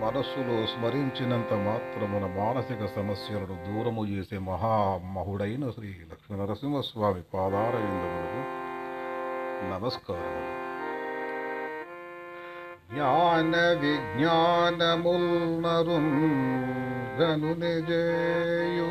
మనస్సులో స్మరించినంత మాత్రమున మానసిక సమస్యలను దూరము చేసే మహామహుడైన శ్రీ లక్ష్మీ నరసింహస్వామి పాదార విందములకు నమస్కారం జ్ఞాన విజ్ఞానముల్నరున్ గను నిజయు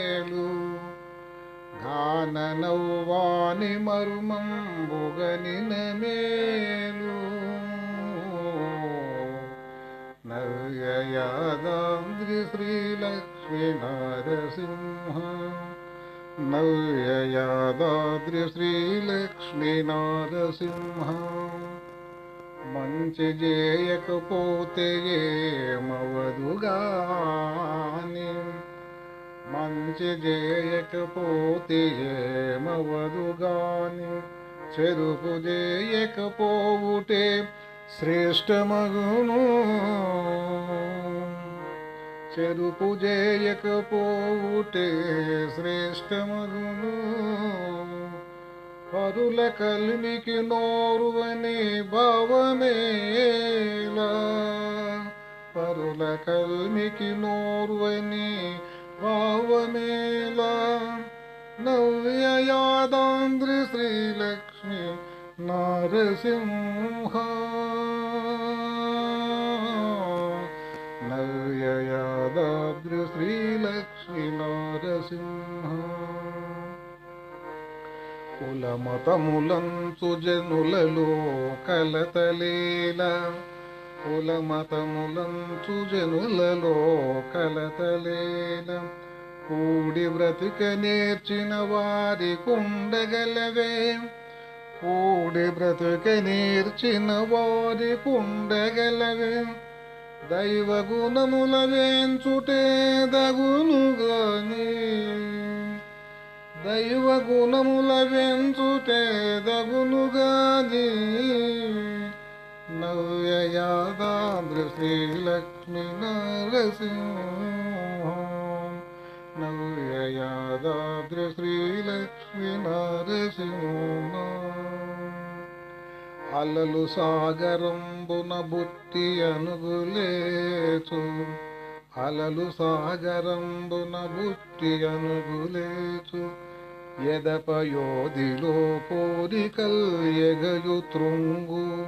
మేలు గాననౌవాని మర్మం బుగనిన మేలు నవ్యయాదాంద్రి శ్రీలక్ష్మీ నరసింహ నవ్యయాదాద్రి శ్రీలక్ష్మీ నరసింహ మంచి చేయకపోతే ఏమవదుగాని మంచి చేయకపోతే ఏమవదుగాని చెరుపు చేయకపోవుటే శ్రేష్టమగును. చెరుపు చేయకపోవుటే శ్రేష్టమగును. పరుల కల్మికి నోరువని భావమేలా? పరుల కల్మికి నోరువని భావమేలా నవ్య యాదాంధ్రి శ్రీలక్ష్మి నారసింహ నవ్య యాదాద్రి శ్రీలక్ష్మి నారసింహ కులమతములంచు జనులలో కలతలేల కులమతములంచు జనులలో కలతలేన. కూడి బ్రతిక నేర్చిన వారి కుండగలవే. కూడి బ్రతుక నేర్చిన వారి కుండగలవే. దైవ గుణముల వేంచుటే దగునుగాని దైవ గుణముల వెంచుటే దగునుగాని నవ్య శ్రీలక్ష్మి నరసింహ నవ్య శ్రీలక్ష్మి నరసింహ అలలు సాగరంబున బుట్టి అనుగులేచు. అలలు సాగరంబున బుట్టి అనుగులేచు. ఎదపయోధిలో కోరికల్ ఎగయు తృంగు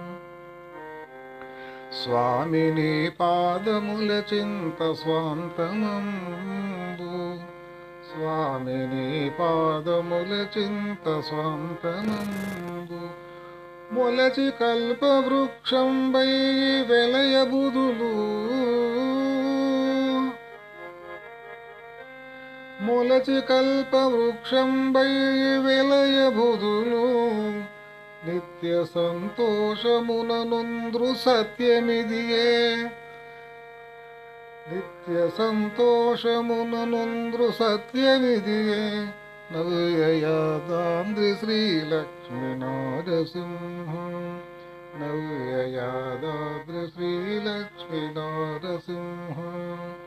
స్వామిని పాదముల చింత స్వాంతమంబు స్వామిని పాదముల చింత స్వాంతమంబు మొలచి కల్పవృక్షం వై వెలయబుదులు మొలచి కల్పవృక్షం వై వెలయబుదులు బుధులు నిత్య సంతోషమున నొంద్రు సత్యమిదియే నిత్య సంతోషమున నొంద్రు సత్యమిదియే నవ్యయాదాంద్రి శ్రీలక్ష్మి నారసింహ నవ్యయాదాద్రి శ్రీలక్ష్మి నారసింహ